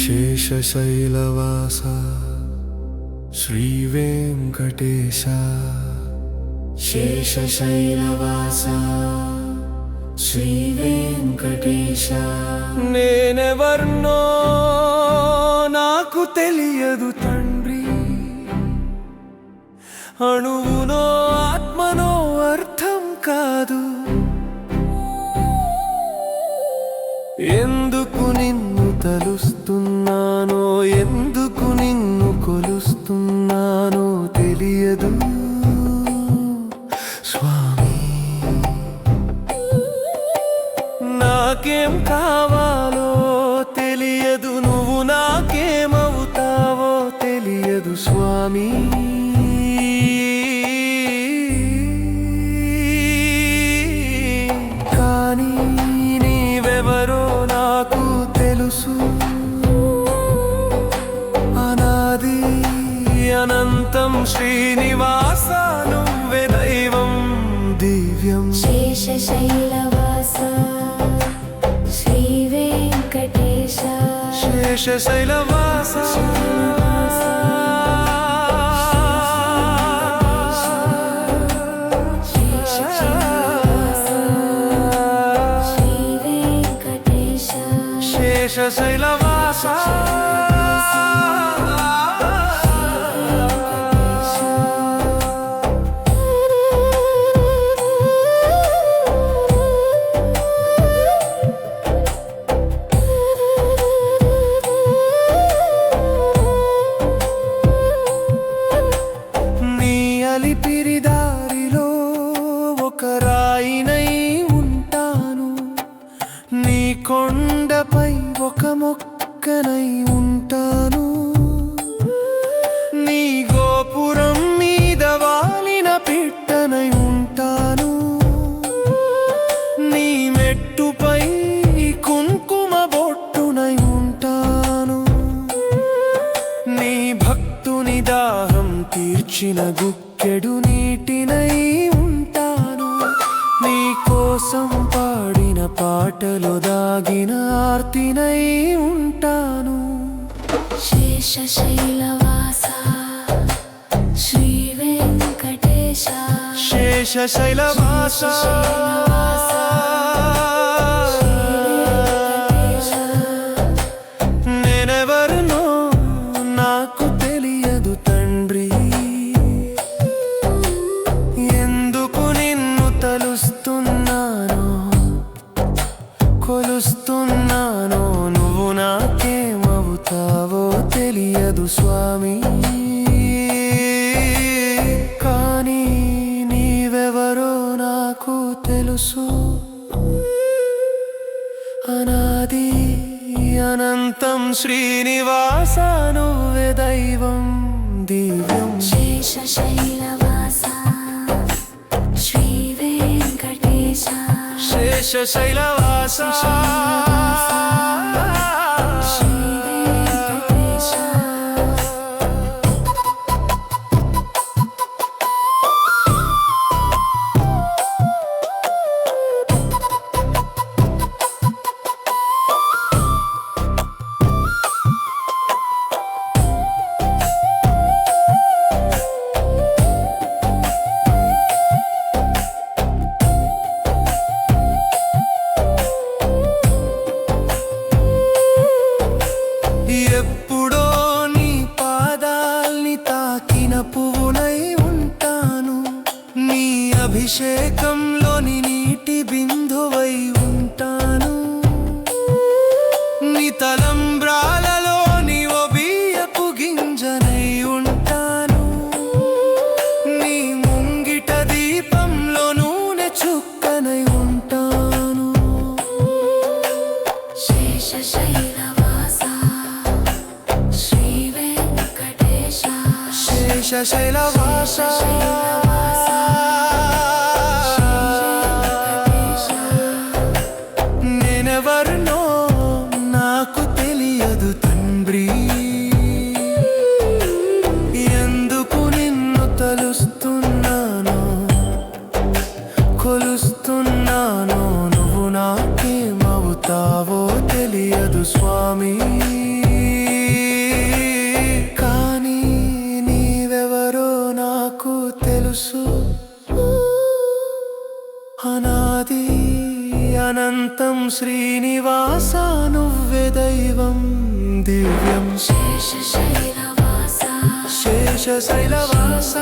शेषशैलवास श्रीवेङ्कटेश शेषशैलवास श्रीवेङ्कटेश नेनेवर्णो नाकु తెలియదు తండ్రి అణువునో తలుస్తున్నానో ఎందుకు నిన్ను కొలుస్తున్నానో తెలియదు. స్వామి నాకేం కావాలో తెలియదు. నువ్వు నాకేమవుతావో తెలియదు స్వామి. శ్రీనివాస నువ్వే దైవం దివ్యం. శేషశైలవాస శ్రీ వెంకటేశ శేషశైలవాస శేషశైలవాస శ్రీ పై ఒక మొక్కనై ఉంటాను. నీ గోపురం మీద వాలిన పిట్టనై ఉంటాను. నీ మెట్టుపై కుంకుమ బొట్టునై ఉంటాను. నీ భక్తుని దాహం తీర్చిన గుక్కెడు శేషశైలవాస నేనెవరునో నాకు తెలియదు తండ్రి. ఎందుకు నిన్ను తలుస్తున్నానో కొలుస్తున్నానో నువ్వు నాకేమవుతావో తెలియదు స్వామి. తెలుసు. అనాది అనంతం శ్రీనివాస నువ్వే దైవం దివ్యం. శేషశైలవాస. శ్రీ వెంకటేశ శేషశైలవాస. శేషశైలవాస నేనెవరినో నాకు తెలియదు తండ్రి. ఎందుకు నిన్ను తలుస్తున్నానో కొలుస్తున్నానో నువ్వు నాకేమవుతావో తెలియదు స్వామి. అనంతం శ్రీనివాస నువ్వే దైవం దివ్యం. శేషశైలవాస. శేషశైలవాస.